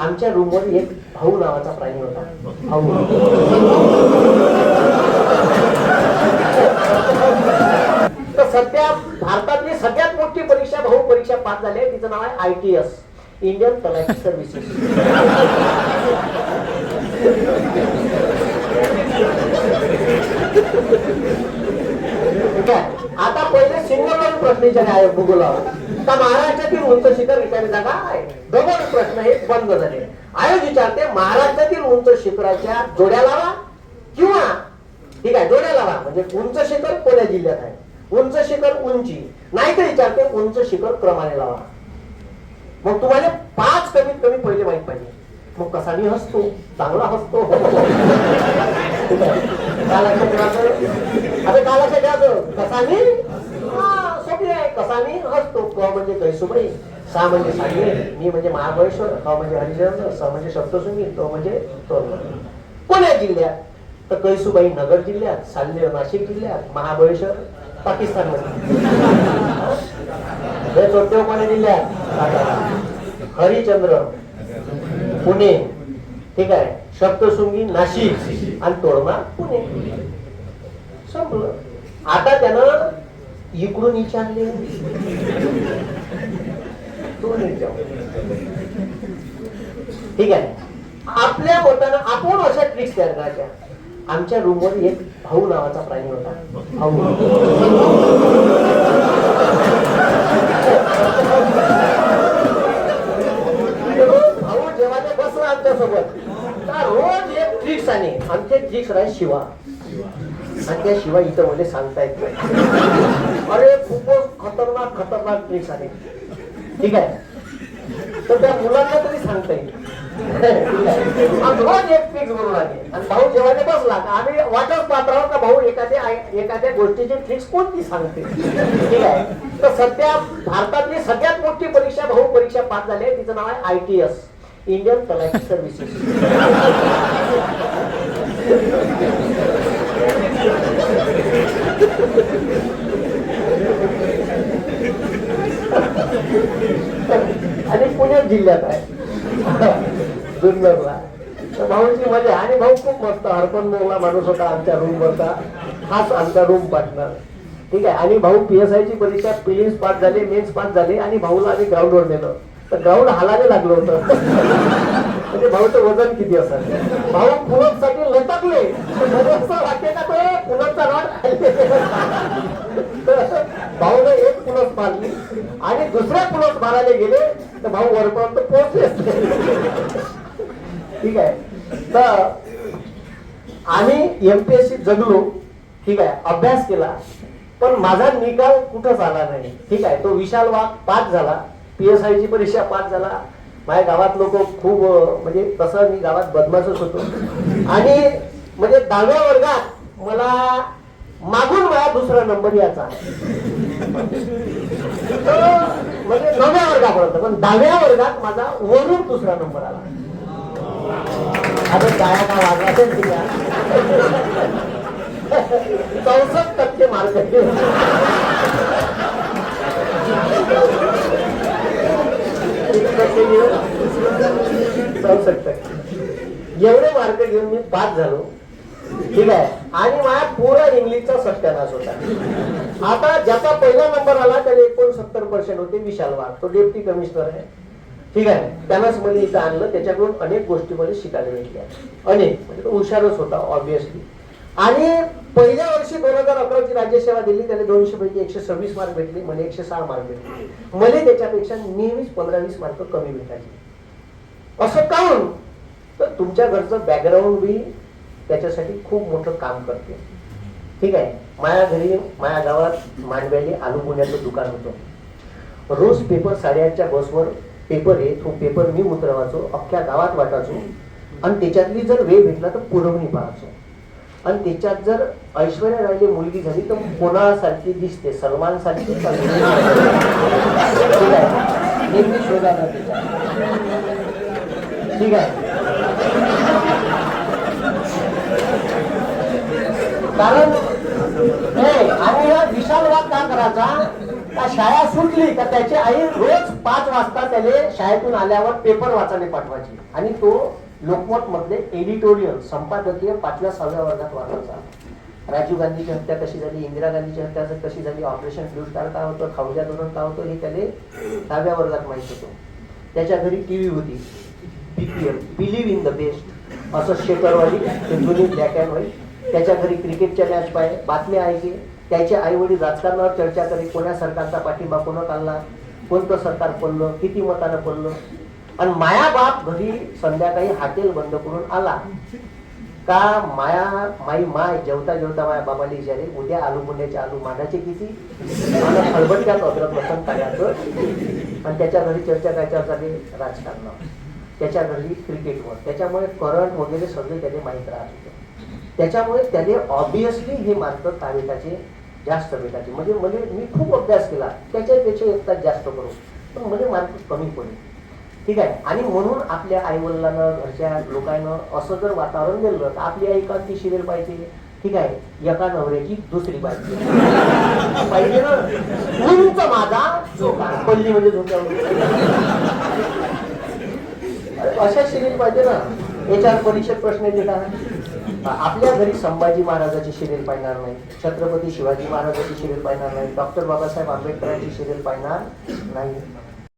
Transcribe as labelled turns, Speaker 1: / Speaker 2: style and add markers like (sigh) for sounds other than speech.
Speaker 1: आमच्या रूमवर एक भाऊ नावाचा प्राणी होता. भाऊ. तर सध्या भारतातली सगळ्यात मोठी परीक्षा भाऊ परीक्षा पास झाली आहे. तिचं नाव आहे I T S Indian Talathi services ठीक आहे. आता पहिले सिंगल प्रश्न विचारले आहे भूगोलावर का महाराष्ट्रातील उंच शिखर विचारली जागा आहे. दोघं प्रश्न हे बंद झाले. आयोग विचारते महाराष्ट्रातील उंच शिखराच्या जोड्या लावा किंवा ठीक आहे जोड्या लावा. म्हणजे उंच शिखर कोण्या जिल्ह्यात आहे? उंच शिखर उंची. नाही तर विचारते उंच शिखर क्रमाने लावा. मग तुम्हाला पाच कमीत कमी पहिले माहीत पाहिजे. मग कसा मी हसतो? चांगला हसतो. (laughs) ठीक कसा मी आता सोपी मी हसतो. क म्हणजे कैसुबाई सा म्हणजे सांगे मी म्हणजे महाबळेश्वर क म्हणजे हरिचंद्र स म्हणजे सप्तशृंगी तो म्हणजे तोरण कोण्या जिल्ह्यात? तर कैसुबाई नगर जिल्ह्यात साल्य नाशिक जिल्ह्यात महाबळेश्वर पाकिस्तानमध्ये. कोण्या जिल्ह्यात? हरिचंद्र. पुणे. ठीक आहे. सप्तशृंगी नाशिक. आणि तोडमा पुणे. संपलं. आता त्यानं इकडून विचारले दोन ठीक आहे. आपल्या बोटानं आपण अशा ट्रिक्स तयार करायच्या. आमच्या रूमवर एक भाऊ नावाचा प्राणी होता. भाऊ. भाऊ जेव्हा ते बसला आमच्यासोबत रोज एक ट्रिक्स आणि आमचे ट्रिक्स राहील शिवा. सध्याशिवाय इथं म्हणजे सांगता येत नाही. अरे खूपच खतरनाक खतरनाक ट्रिक्स आहे. ठीक आहे? तर त्या मुलांना तरी सांगता येईल. रोज एक ट्रिक्स म्हणून आले. आणि भाऊ जेव्हा ते बसला आम्ही वाटच पात्रावर का भाऊ एखाद्या एखाद्या गोष्टीची ट्रिक्स कोणती सांगते? ठीक आहे? तर सध्या भारतातली सगळ्यात मोठी परीक्षा भाऊ परीक्षा पास झाली आहे. तिचं नाव आहे I T S Indian Talathi services आणि पुणे जिल्ह्यात आहे. जुन्नरला तर भाऊची मजा आणि भाऊ खूप मस्त हरपण मोहला माणूस होता आमच्या रूम वरचा. हाच आमचा रूम पार्टनर ठीक आहे? आणि भाऊ पी एस आय ची परीक्षा प्रिलिम्स पास झाले मेन्स पास झाले आणि भाऊला आम्ही ग्राउंडवर नेलं. तर ग्राउंड हालाने लागलं होतं. (laughs) म्हणजे भाऊचं वजन किती असं भाऊ पुलत लटकले म्हणजे असं वाटते का तो पुलतचा रॉड भाऊने एक पुलस मारली आणि दुसऱ्या पुलस मारायला गेले तर भाऊ वरपर्यंत पोहोचले. ठीक आहे. तर आम्ही एमपीएससी जगलो ठीक आहे अभ्यास केला पण माझा निकाल कुठंच आला नाही. ठीक आहे तो विशाल वाघ पास झाला पीएसआय ची परीक्षा पास झाला. माझ्या गावात लोक खूप म्हणजे तसं मी गावात बदमाशच होतो. आणि म्हणजे दहाव्या वर्गात मला मागून माझा दुसरा नंबर याचा म्हणजे नव्या वर्गापर्यंत पण दहाव्या वर्गात माझा वरून दुसरा नंबर आला. आता काय का वाजला असेल तिला चौसष्ट टक्के मार्क चौसष्ट टक्के. एवढे मार्क घेऊन मी पास झालो. ठीक आहे. आणि माझ्या पुरा इंग्लिशचा सत्यानाश होता आता ज्याचा पहिला नंबर आला त्याला एकोणसत्तर पर्सेंट होते विशाल वाघ. तो डेप्टी कमिशनर आहे. ठीक आहे. त्यालाच मला इथं आणलं. त्याच्याकडून अनेक गोष्टी मला शिकायला भेटल्या अनेक. म्हणजे तो हुशारच होता ऑब्विसली आणि पहिल्या वर्षी दोन हजार अकराची राज्यसेवा दिली. त्याला दोनशे पैकी एकशे सव्वीस मार्क भेटले. मला एकशे सहा मार्क भेटले. मला त्याच्यापेक्षा नेहमीच पंधरा वीस मार्क कमी भेटायचे. असं काऊन? तर तुमच्या घरचं बॅकग्राऊंड बी त्याच्यासाठी खूप मोठं काम करते. ठीक आहे? माझ्या घरी माझ्या गावात मांडव्याली आलू पुण्याचं दुकान होतं. रोज पेपर साडेआठच्या बसवर पेपर आहे तो पेपर मी उतरवायचो अख्ख्या गावात वाटायचो. आणि त्याच्यातली जर वेळ भेटला तर पुरवणी पाहायचो. आणि त्याच्यात जर ऐश्वर्या राहिले मुलगी झाली तर कोणासारखी दिसते सलमान सारखी (laughs) ठीक आहे नेहमी शोधायला त्याच्यात ठीक आहे कारण नाही आणि हा विशाल वाद का करायचा का शाळा सुटली का त्याची आई रोज पाच वाजता त्याने शाळेतून आल्यावर पेपर वाचायला पाठवायची. आणि तो लोकमत मधले एडिटोरियल संपादकीय पाचव्या सहाव्या वर्गात वाचायचा राजीव गांधीची हत्या कशी झाली इंदिरा गांधीची हत्या कशी झाली ऑपरेशन ब्लू स्टार काय होतं खाऊजा धोरण काय होतं हे त्याला दहाव्या वर्गात माहीत होतं. त्याच्या घरी टीव्ही होती. BPL believe in the best असं शेकरवाली ब्लॅक अँड व्हाईट त्याच्या घरी क्रिकेटच्या मॅच पाय बातम्या ऐके. त्याचे आई वडील राजकारणावर चर्चा करे कोण्या सरकारचा पाठिंबा कोणत काढला कोणतं सरकार पडलं? किती मतानं पडलं? आणि माया बाप घरी संध्याकाळी हॉटेल बंद करून आला. का माया माई माय जेवता जेवता माया बाबाला विचारे उद्या आलू मुंड्याचे आलू मांडाचे किती? मला खळबट्यात अद्रक लसण करायचं आणि त्याच्या घरी चर्चा काय चर्चा झाली राजकारणावर. त्याच्या घरी क्रिकेटवर. त्याच्यामुळे करंट वगैरे सगळे त्याने माहीत राहत होते. त्याच्यामुळे त्याने ऑब्विसली हे मार्क कावेटाचे जास्त भेटायचे म्हणजे म्हणजे मी खूप अभ्यास केला त्याच्यापेक्षा एक तास जास्त करू. पण म्हणजे मार्क कमी पडेल. ठीक आहे? आणि म्हणून आपल्या आई वडिलांना घरच्या लोकांना असं जर वातावरण दिलं तर आपली आई का ती शिरेल पाहिजे? ठीक आहे? एका नवऱ्याची दुसरी पाहिजे पाहिजे ना? उंच माझा झोका. पल्ली म्हणजे झोक्यावर अशा शिरेल पाहिजे ना? याच्यावर परीक्षेत प्रश्न देतात आपल्या घरी संभाजी महाराजाची शरीर पाहणार नाही छत्रपती शिवाजी महाराजाची शरीर पाहणार नाही डॉक्टर बाबासाहेब आंबेडकरांची शरीर पाहणार नाही.